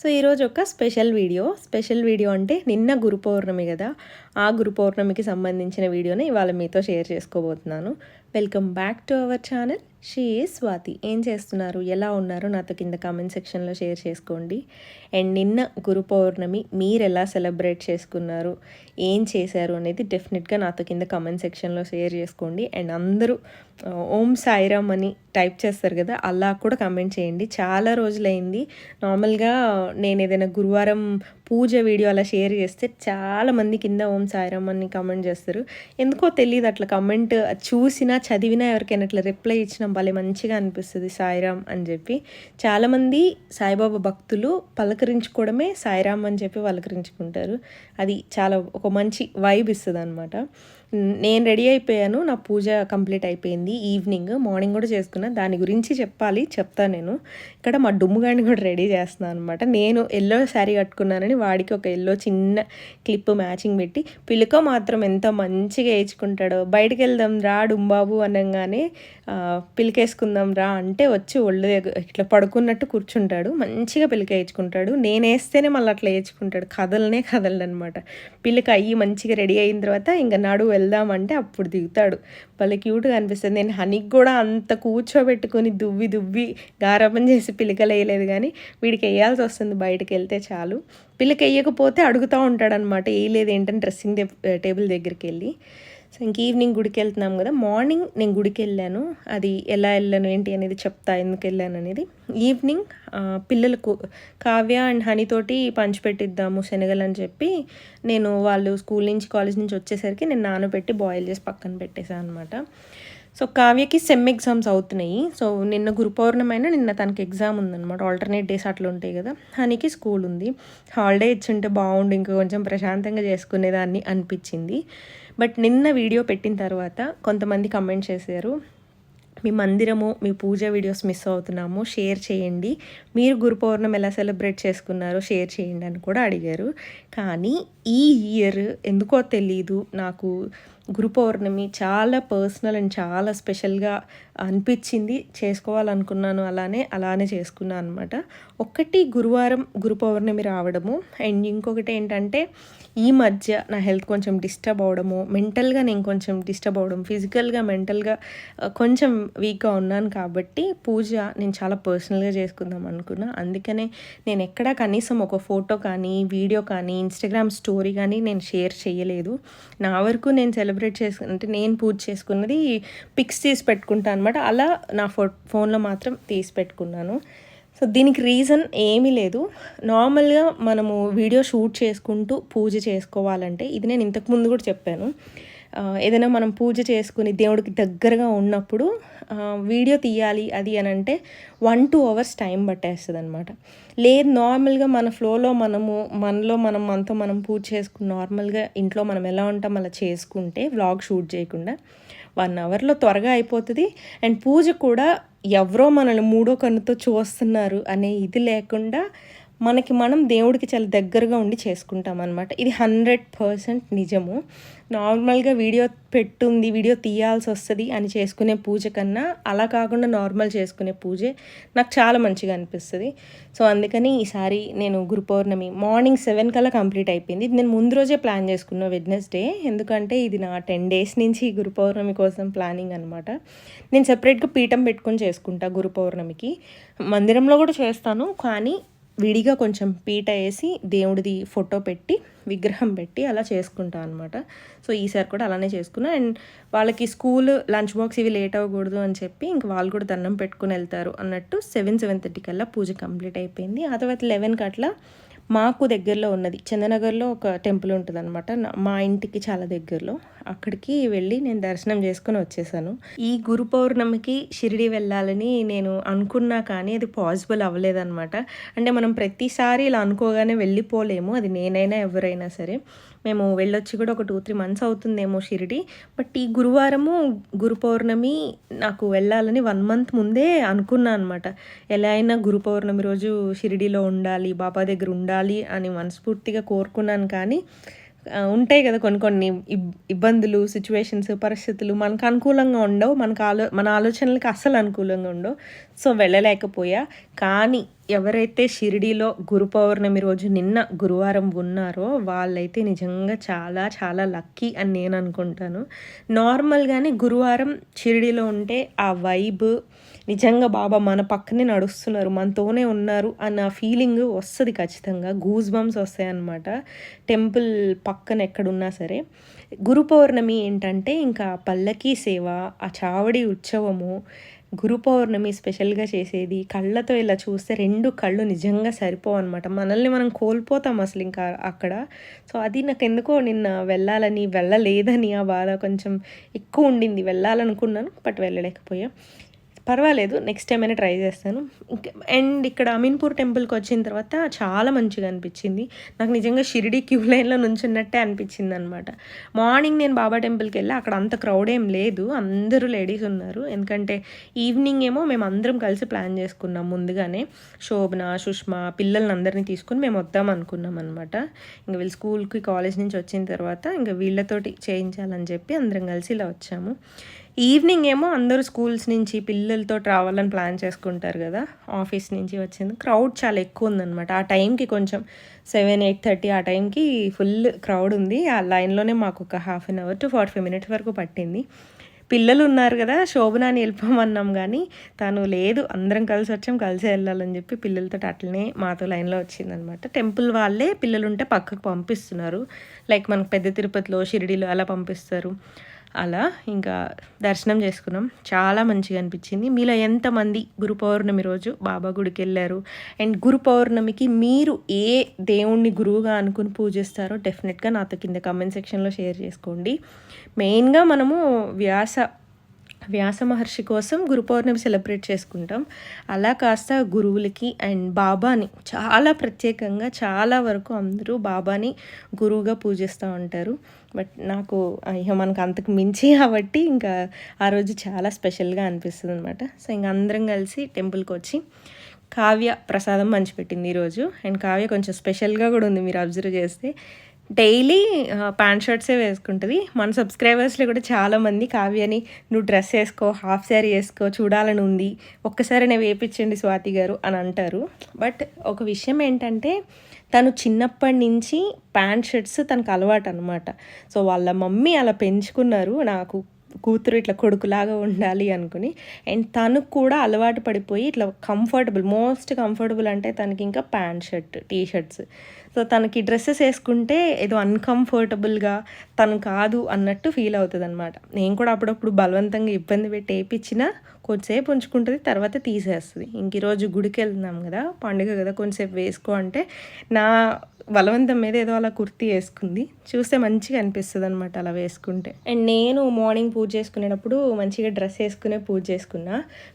So ఈరోజు ఒక special video. Special video అంటే నిన్న గురు పౌర్ణమి కదా. ఆ గురు పౌర్ణమికి సంబంధించిన వీడియోని ఇవాళ మీతో షేర్ చేసుకోబోతున్నాను. Welcome back to our channel. She Swathi. ఏం చేస్తున్నారు? ఎలా ఉన్నారు? నాతో కింద కామెంట్ సెక్షన్లో షేర్ చేసుకోండి. అండ్ నిన్న గురు పౌర్ణమి మీరు ఎలా సెలబ్రేట్ చేసుకున్నారు? ఏం చేశారు అనేది డెఫినెట్గా నాతో కింద కామెంట్ సెక్షన్లో షేర్ చేసుకోండి. అండ్ అందరూ ఓం సాయిరామ్ అని టైప్ చేస్తారు కదా అలా కూడా కామెంట్ చేయండి. చాలా రోజులైంది. నార్మల్గా నేను ఏదైనా గురువారం పూజ వీడియో అలా షేర్ చేస్తే చాలా మంది కింద ఓం సాయిరామ్ అని కామెంట్ చేస్తారు. ఎందుకో తెలియదు అట్లా కమెంట్ చూసినా చదివినా ఎవరికైనా అట్లా రిప్లై ఇచ్చిన భలే మంచిగా అనిపిస్తుంది సాయిరామ్ అని చెప్పి. చాలామంది సాయిబాబా భక్తులు పలకరించుకోవడమే సాయిరామ్ అని చెప్పి పలకరించుకుంటారు. అది చాలా ఒక మంచి వైబ్ ఇస్తుంది అనమాట నేను రెడీ అయిపోయాను. నా పూజ కంప్లీట్ అయిపోయింది. ఈవినింగ్ మార్నింగ్ కూడా చేసుకున్నా. దాని గురించి చెప్పాలి. చెప్తాను నేను. ఇక్కడ మా డుమ్ముగాడిని కూడా రెడీ చేస్తున్నాను అనమాట నేను ఎల్లో శారీ కట్టుకున్నానని వాడికి ఒక ఎల్లో చిన్న క్లిప్ మ్యాచింగ్ పెట్టి పిలుక మాత్రం ఎంత మంచిగా వేయించుకుంటాడో. బయటికి వెళ్దాం రా డుంబాబు అనగానే పిలికేసుకుందాం రా అంటే వచ్చి ఒళ్ళు ఇట్లా పడుకున్నట్టు కూర్చుంటాడు. మంచిగా పిలిక వేయించుకుంటాడు. నేను వేస్తేనే మళ్ళీ అట్లా వేయించుకుంటాడు. కదలనే కదలడు అనమాట పిల్లక అయ్యి మంచిగా రెడీ అయిన తర్వాత ఇంకా నడు వెళ్దామంటే అప్పుడు దిగుతాడు. భలే క్యూట్గా అనిపిస్తుంది. నేను హనీకి కూడా అంత కూర్చోబెట్టుకొని దువ్వి దువ్వి గారాబం చేసి పిల్లకలు వేయలేదు కానీ వీడికి వేయాల్సి వస్తుంది బయటకు వెళ్తే చాలు. పిల్లకి వేయకపోతే అడుగుతూ ఉంటాడనమాట వేయలేదు ఏంటని డ్రెస్సింగ్ టేబుల్ దగ్గరికి వెళ్ళి. సో ఇంక ఈవినింగ్ గుడికి వెళ్తున్నాం కదా. మార్నింగ్ నేను గుడికి వెళ్ళాను. అది ఎలా వెళ్ళాను ఏంటి అనేది చెప్తా ఎందుకు వెళ్ళాను అనేది. ఈవినింగ్ పిల్లలకు కావ్య అండ్ హనీతోటి పంచిపెట్టిద్దాము శనగలు అని చెప్పి నేను వాళ్ళు స్కూల్ నుంచి కాలేజ్ నుంచి వచ్చేసరికి నేను నానబెట్టి బాయిల్ చేసి పక్కన పెట్టేశాను అనమాట సో కావ్యకి సెమ్ ఎగ్జామ్స్ అవుతున్నాయి. సో నిన్న గురుపౌర్ణమైన నిన్న తనకి ఎగ్జామ్ ఉందన్నమాట. ఆల్టర్నేట్ డేస్ అట్లా ఉంటాయి కదా. హనీకి స్కూల్ ఉంది. హాలిడే ఇచ్చుంటే బాగుండు ఇంకా కొంచెం ప్రశాంతంగా చేసుకునేదాన్ని అనిపించింది. బట్ నిన్న వీడియో పెట్టిన తర్వాత కొంతమంది కమెంట్ చేశారు మీ మందిరము మీ పూజ వీడియోస్ మిస్ అవుతున్నాము షేర్ చేయండి. మీరు గురు పౌర్ణమి ఎలా సెలబ్రేట్ చేసుకున్నారో షేర్ చేయండి అని కూడా అడిగారు. కానీ ఈ ఇయర్ ఎందుకో తెలీదు. నాకు గురు పౌర్ణమి చాలా పర్సనల్ అండ్ చాలా స్పెషల్గా అనిపించింది. చేసుకోవాలనుకున్నాను అలానే అలానే చేసుకున్నాను అనమాట ఒకటి గురువారం గురు పౌర్ణమి రావడము. అండ్ ఇంకొకటి ఏంటంటే ఈ మధ్య నా హెల్త్ కొంచెం డిస్టర్బ్ అవడము. మెంటల్గా నేను కొంచెం డిస్టర్బ్ అవడం. ఫిజికల్గా మెంటల్గా కొంచెం వీక్గా ఉన్నాను కాబట్టి పూజ నేను చాలా పర్సనల్గా చేసుకుందాం అనుకున్నా. అందుకనే నేను ఎక్కడా కనీసం ఒక ఫోటో కానీ వీడియో కానీ ఇన్స్టాగ్రామ్ స్టోరీ కానీ నేను షేర్ చేయలేదు. నా వరకు నేను సెలబ్రేట్ చేసు అంటే నేను పూజ చేసుకున్నది పిక్స్ తీసి పెట్టుకుంటాను అనమాట అలా నా ఫో ఫోన్లో మాత్రం తీసి పెట్టుకున్నాను. సో దీనికి రీజన్ ఏమీ లేదు. నార్మల్గా మనము వీడియో షూట్ చేసుకుంటూ పూజ చేసుకోవాలంటే ఇది నేను ఇంతకుముందు కూడా చెప్పాను. ఏదైనా మనం పూజ చేసుకుని దేవుడికి దగ్గరగా ఉన్నప్పుడు వీడియో తీయాలి అది అని అంటే వన్ టూ అవర్స్ టైం పట్టేస్తుంది అనమాట లేదు నార్మల్గా మన ఫ్లోలో మనము మనలో మనం మనతో మనం పూజ చేసుకుని నార్మల్గా ఇంట్లో మనం ఎలా ఉంటాం అలా చేసుకుంటే వ్లాగ్ షూట్ చేయకుండా వన్ అవర్లో త్వరగా అయిపోతుంది. అండ్ పూజ కూడా ఎవరో మనల్ని మూడో కన్నుతో చూస్తున్నారు అనే ఇది లేకుండా మనకి మనం దేవుడికి చాలా దగ్గరగా ఉండి చేసుకుంటాం అనమాట ఇది హండ్రెడ్ పర్సెంట్ నిజము. నార్మల్గా వీడియో పెట్టుంది వీడియో తీయాల్సి వస్తుంది అని చేసుకునే పూజ కన్నా అలా కాకుండా నార్మల్ చేసుకునే పూజే నాకు చాలా మంచిగా అనిపిస్తుంది. సో అందుకని ఈసారి నేను గురు పౌర్ణమి మార్నింగ్ సెవెన్ కల్లా కంప్లీట్ అయిపోయింది. ఇది నేను ముందు రోజే ప్లాన్ చేసుకున్న వెడ్నెస్డే. ఎందుకంటే ఇది నా టెన్ డేస్ నుంచి గురు పౌర్ణమి కోసం ప్లానింగ్ అనమాట నేను సెపరేట్గా పీఠం పెట్టుకొని చేసుకుంటా గురు పౌర్ణమికి. మందిరంలో కూడా చేస్తాను కానీ విడిగా కొంచెం పీట వేసి దేవుడిది ఫోటో పెట్టి విగ్రహం పెట్టి అలా చేసుకుంటా అనమాట సో ఈసారి కూడా అలానే చేసుకున్నా. అండ్ వాళ్ళకి స్కూల్ లంచ్ బాక్స్ ఇవి లేట్ అవ్వకూడదు అని చెప్పి ఇంక వాళ్ళు కూడా దండం పెట్టుకుని వెళ్తారు అన్నట్టు సెవెన్ సెవెన్ థర్టీ కల్లా పూజ కంప్లీట్ అయిపోయింది. ఆ తర్వాత లెవెన్కి అట్లా మాకు దగ్గరలో ఉన్నది. చందనగర్లో ఒక టెంపుల్ ఉంటుంది అనమాట మా ఇంటికి చాలా దగ్గరలో. అక్కడికి వెళ్ళి నేను దర్శనం చేసుకుని వచ్చేసాను. ఈ గురు పౌర్ణమికి షిరిడి వెళ్ళాలని నేను అనుకున్నా కానీ అది పాసిబుల్ అవ్వలేదన్నమాట. అంటే మనం ప్రతిసారి ఇలా అనుకోగానే వెళ్ళిపోలేము. అది నేనైనా ఎవరైనా సరే. మేము వెళ్ళొచ్చి కూడా ఒక టూ త్రీ మంత్స్ అవుతుందేమో షిరిడి. బట్ ఈ గురువారము గురు పౌర్ణమి నాకు వెళ్ళాలని వన్ మంత్ ముందే అనుకున్నా అనమాట ఎలా అయినా గురు పౌర్ణమి రోజు షిరిడిలో ఉండాలి బాబా దగ్గర ఉండాలి అని మనస్ఫూర్తిగా కోరుకున్నాను కానీ ఉంటాయి కదా కొన్ని కొన్ని ఇబ్- ఇబ్బందులు సిచ్యువేషన్స్ పరిస్థితులు మనకు అనుకూలంగా ఉండవు. మనకు ఆలో మన ఆలోచనలకు అస్సలు అనుకూలంగా ఉండవు. సో వెళ్ళలేకపోయా. కానీ ఎవరైతే షిరిడీలో గురు పౌర్ణమి రోజు నిన్న గురువారం ఉన్నారో వాళ్ళైతే నిజంగా చాలా చాలా లక్కీ అని నేను అనుకుంటాను. నార్మల్గానే గురువారం షిరిడీలో ఉంటే ఆ వైబ్ నిజంగా బాబా మన పక్కనే నడుస్తున్నారు మనతోనే ఉన్నారు అన్న ఫీలింగ్ వస్తుంది ఖచ్చితంగా. గూజ్ బంప్స్ వస్తాయి అన్నమాట టెంపుల్ పక్కన ఎక్కడున్నా సరే. గురు పౌర్ణమి ఏంటంటే ఇంకా పల్లకీ సేవ ఆ చావడి ఉత్సవము గురు పౌర్ణమి స్పెషల్గా చేసేది కళ్ళతో ఇలా చూస్తే రెండు కళ్ళు నిజంగా సరిపోవు అనమాట మనల్ని మనం కోల్పోతాం అసలు ఇంకా అక్కడ. సో అది నాకు ఎందుకో నిన్న వెళ్ళాలని వెళ్ళలేదని ఆ బాధ కొంచెం ఎక్కువ ఉండింది. వెళ్ళాలనుకున్నాను బట్ వెళ్ళలేకపోయా పర్వాలేదు నెక్స్ట్ టైం అయినా ట్రై చేస్తాను. అండ్ ఇక్కడ అమీన్పూర్ టెంపుల్కి వచ్చిన తర్వాత చాలా మంచిగా అనిపించింది. నాకు నిజంగా షిరిడి క్యూ లైన్లో నుంచున్నట్టే అనిపించింది అనమాట మార్నింగ్ నేను బాబా టెంపుల్కి వెళ్ళి అక్కడ అంత క్రౌడ్ ఏం లేదు అందరూ లేడీస్ ఉన్నారు. ఎందుకంటే ఈవినింగ్ ఏమో మేము అందరం కలిసి ప్లాన్ చేసుకున్నాం ముందుగానే. శోభన సుష్మా పిల్లల్ని అందరినీ తీసుకుని మేము వద్దాం అనుకున్నాం అనమాట ఇంకా వీళ్ళు స్కూల్కి కాలేజ్ నుంచి వచ్చిన తర్వాత ఇంకా వీళ్ళతోటి చేయించాలని చెప్పి అందరం కలిసి ఇలా వచ్చాము. ఈవినింగ్ ఏమో అందరూ స్కూల్స్ నుంచి పిల్లలతో రావాలని ప్లాన్ చేసుకుంటారు కదా ఆఫీస్ నుంచి వచ్చింది. క్రౌడ్ చాలా ఎక్కువ ఉందన్నమాట. ఆ టైంకి కొంచెం సెవెన్ ఎయిట్ థర్టీ ఆ టైంకి ఫుల్ క్రౌడ్ ఉంది. ఆ లైన్లోనే మాకు ఒక half an hour to forty five minutes వరకు పట్టింది. పిల్లలు ఉన్నారు కదా శోభనాన్ని వెళ్ళిపోమన్నాం కానీ తను లేదు. అందరం కలిసి వచ్చాం కలిసి వెళ్ళాలని చెప్పి పిల్లలతో అట్లనే మాతో లైన్లో వచ్చిందనమాట టెంపుల్ వాళ్ళే పిల్లలు ఉంటే పక్కకు పంపిస్తున్నారు. లైక్ మనకు పెద్ద తిరుపతిలో షిరిడీలో అలా పంపిస్తారు. అలా ఇంకా దర్శనం చేసుకున్నాం. చాలా మంచిగా అనిపించింది. మీలో ఎంతమంది గురు పౌర్ణమి రోజు బాబా గుడికి వెళ్ళారు? అండ్ గురు పౌర్ణమికి మీరు ఏ దేవుణ్ణి గురువుగా అనుకుని పూజిస్తారో డెఫినెట్గా నాతో కింద కమెంట్ సెక్షన్లో షేర్ చేసుకోండి. మెయిన్గా మనము వ్యాస వ్యాస మహర్షి కోసం గురు పౌర్ణమి సెలబ్రేట్ చేసుకుంటాం. అలా కాస్త గురువులకి అండ్ బాబాని చాలా ప్రత్యేకంగా చాలా వరకు అందరూ బాబాని గురువుగా పూజిస్తూ ఉంటారు. బట్ నాకు అయ్యో మనకు అంతకు మించి కాబట్టి ఇంకా ఆ రోజు చాలా స్పెషల్గా అనిపిస్తుంది అనమాట సో ఇంక అందరం కలిసి టెంపుల్కి వచ్చి కావ్య ప్రసాదం పంచిపెట్టింది ఈరోజు అండ్ కావ్య కొంచెం స్పెషల్గా కూడా ఉంది మీరు అబ్జర్వ్ చేస్తే. డైలీ ప్యాంట్ షర్ట్సే వేసుకుంటుంది. మన సబ్స్క్రైబర్స్లో కూడా చాలామంది కావ్యని నువ్వు డ్రెస్ వేసుకో హాఫ్ శారీ వేసుకో చూడాలని ఉంది ఒక్కసారి నేను వేపించండి స్వాతి గారు అని అంటారు. బట్ ఒక విషయం ఏంటంటే తను చిన్నప్పటి నుంచి ప్యాంట్ షర్ట్స్ తనకు అలవాటు అనమాట సో వాళ్ళ మమ్మీ అలా పెంచుకున్నారు. నాకు కూతురు ఇట్లా కొడుకులాగా ఉండాలి అనుకుని. అండ్ తనకు కూడా అలవాటు పడిపోయి ఇట్లా కంఫర్టబుల్ మోస్ట్ కంఫర్టబుల్ అంటే తనకి ఇంకా pant shirt T shirts so తనకి డ్రెస్సెస్ వేసుకుంటే ఏదో అన్కంఫర్టబుల్గా తను కాదు అన్నట్టు ఫీల్ అవుతుంది అనమాట నేను కూడా అప్పుడప్పుడు బలవంతంగా ఇబ్బంది పెట్టి వేయించినా కొద్దిసేపు ఉంచుకుంటుంది తర్వాత తీసేస్తుంది. ఇంక ఈరోజు గుడికి వెళ్తున్నాం కదా పండుగ కదా కొంచెంసేపు వేసుకో అంటే నా బలవంతం మీద ఏదో అలా కుర్తి వేసుకుంది. చూస్తే మంచిగా అనిపిస్తుంది అనమాట అలా వేసుకుంటే. అండ్ నేను మార్నింగ్ పూజ చేసుకునేటప్పుడు మంచిగా డ్రెస్ వేసుకునే పూజ చేసుకున్నా.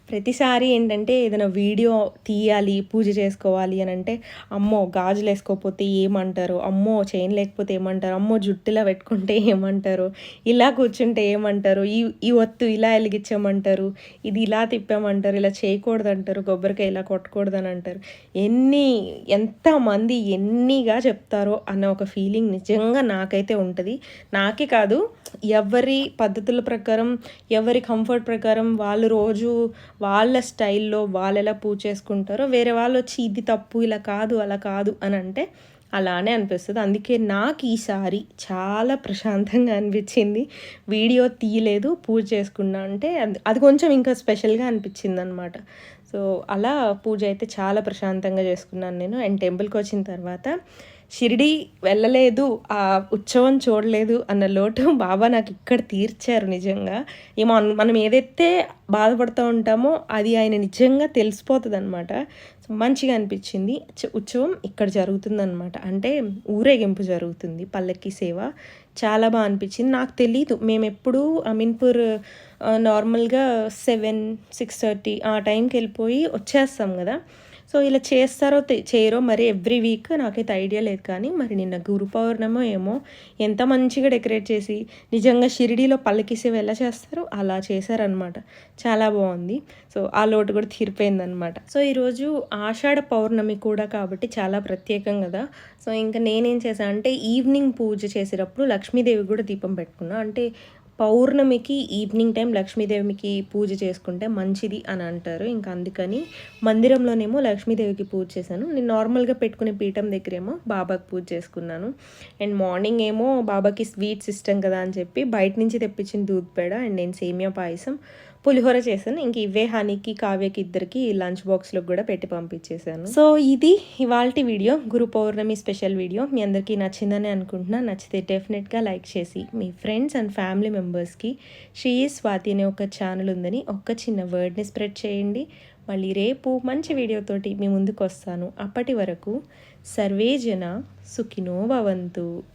ప్రతిసారి ఏంటంటే ఏదైనా వీడియో తీయాలి పూజ చేసుకోవాలి అని అంటే అమ్మో గాజులు వేసుకోకపోతే ఏమంటారు? అమ్మో చైన్ లేకపోతే ఏమంటారు? అమ్మో జుట్టులా పెట్టుకుంటే ఏమంటారు? ఇలా కూర్చుంటే ఏమంటారు? ఈ ఈ ఒత్తు ఇలా వెలిగించమంటారు? ఇది ఇలా తిప్పామంటారు ఇలా చేయకూడదు అంటారు కొబ్బరికాయ ఇలా కొట్టకూడదని అంటారు ఎన్ని ఎంతమంది ఎన్నిగా చెప్తారో అన్న ఒక ఫీలింగ్ నిజంగా నాకైతే ఉంటుంది. నాకే కాదు ఎవరి పద్ధతుల ప్రకారం ఎవరి కంఫర్ట్ ప్రకారం వాళ్ళు రోజు వాళ్ళ స్టైల్లో వాళ్ళు ఎలా పూజ చేసుకుంటారో వేరే వాళ్ళు వచ్చి ఇది తప్పు ఇలా కాదు అలా కాదు అని అంటే అలానే అనిపిస్తుంది. అందుకే నాకు ఈసారి చాలా ప్రశాంతంగా అనిపించింది. వీడియో తీయలేదు పూజ చేసుకున్నా అంటే అది కొంచెం ఇంకా స్పెషల్గా అనిపించింది అనమాట సో అలా పూజ అయితే చాలా ప్రశాంతంగా చేసుకున్నాను నేను. అండ్ టెంపుల్కి వచ్చిన తర్వాత షిరిడి వెళ్ళలేదు ఆ ఉత్సవం చూడలేదు అన్న లోటు బాబా నాకు ఇక్కడ తీర్చారు నిజంగా. ఏమో మనం ఏదైతే బాధపడుతూ ఉంటామో అది ఆయన నిజంగా తెలిసిపోతుంది అనమాట మంచిగా అనిపించింది. ఉత్సవం ఇక్కడ జరుగుతుందనమాట అంటే ఊరేగింపు జరుగుతుంది పల్లకి సేవ. చాలా బాగా అనిపించింది. నాకు తెలీదు మేము ఎప్పుడు అమీన్పూర్ నార్మల్గా సెవెన్ సిక్స్ థర్టీ ఆ టైంకి వెళ్ళిపోయి వచ్చేస్తాం కదా. సో ఇలా చేస్తారో చేయరో మరి ఎవ్రీ వీక్ నాకైతే ఐడియా లేదు కానీ మరి నిన్న గురు పౌర్ణమో ఏమో ఎంత మంచిగా డెకరేట్ చేసి నిజంగా షిరిడీలో పల్లకిసేవి ఎలా చేస్తారో అలా చేశారనమాట చాలా బాగుంది. సో ఆ లోటు కూడా తీరిపోయిందనమాట సో ఈరోజు ఆషాఢ పౌర్ణమి కూడా కాబట్టి చాలా ప్రత్యేకం కదా. సో ఇంకా నేనేం చేశాను అంటే ఈవినింగ్ పూజ చేసేటప్పుడు లక్ష్మీదేవి కూడా దీపం పెట్టుకున్నా. అంటే పౌర్ణమికి ఈవినింగ్ టైం లక్ష్మీదేవికి పూజ చేసుకుంటే మంచిది అని అంటారు. ఇంకా అందుకని మందిరంలోనేమో లక్ష్మీదేవికి పూజ చేశాను. నేను నార్మల్గా పెట్టుకునే పీఠం దగ్గరేమో బాబాకి పూజ చేసుకున్నాను. అండ్ మార్నింగ్ ఏమో బాబాకి స్వీట్స్ ఇష్టం కదా అని చెప్పి బయట నుంచి తెప్పించిన దూద్ పేడ అండ్ నేను సేమియా పాయసం. పులిహోర చేశాను. ఇంక ఇవే హనీకి కావ్యకి ఇద్దరికి లంచ్ బాక్స్లో కూడా పెట్టి పంపించేశాను. సో ఇది ఇవాళ video. Guru Purnima special video. మీ అందరికీ నచ్చిందని అనుకుంటున్నా. నచ్చితే డెఫినెట్గా లైక్ చేసి మీ ఫ్రెండ్స్ అండ్ ఫ్యామిలీ మెంబర్స్కి శ్రీ స్వాతి అనే ఒక ఛానల్ ఉందని ఒక్క చిన్న వర్డ్ని స్ప్రెడ్ చేయండి. మళ్ళీ రేపు మంచి వీడియోతోటి మీ ముందుకు వస్తాను. అప్పటి వరకు సర్వే జన సుఖినో భవంతు.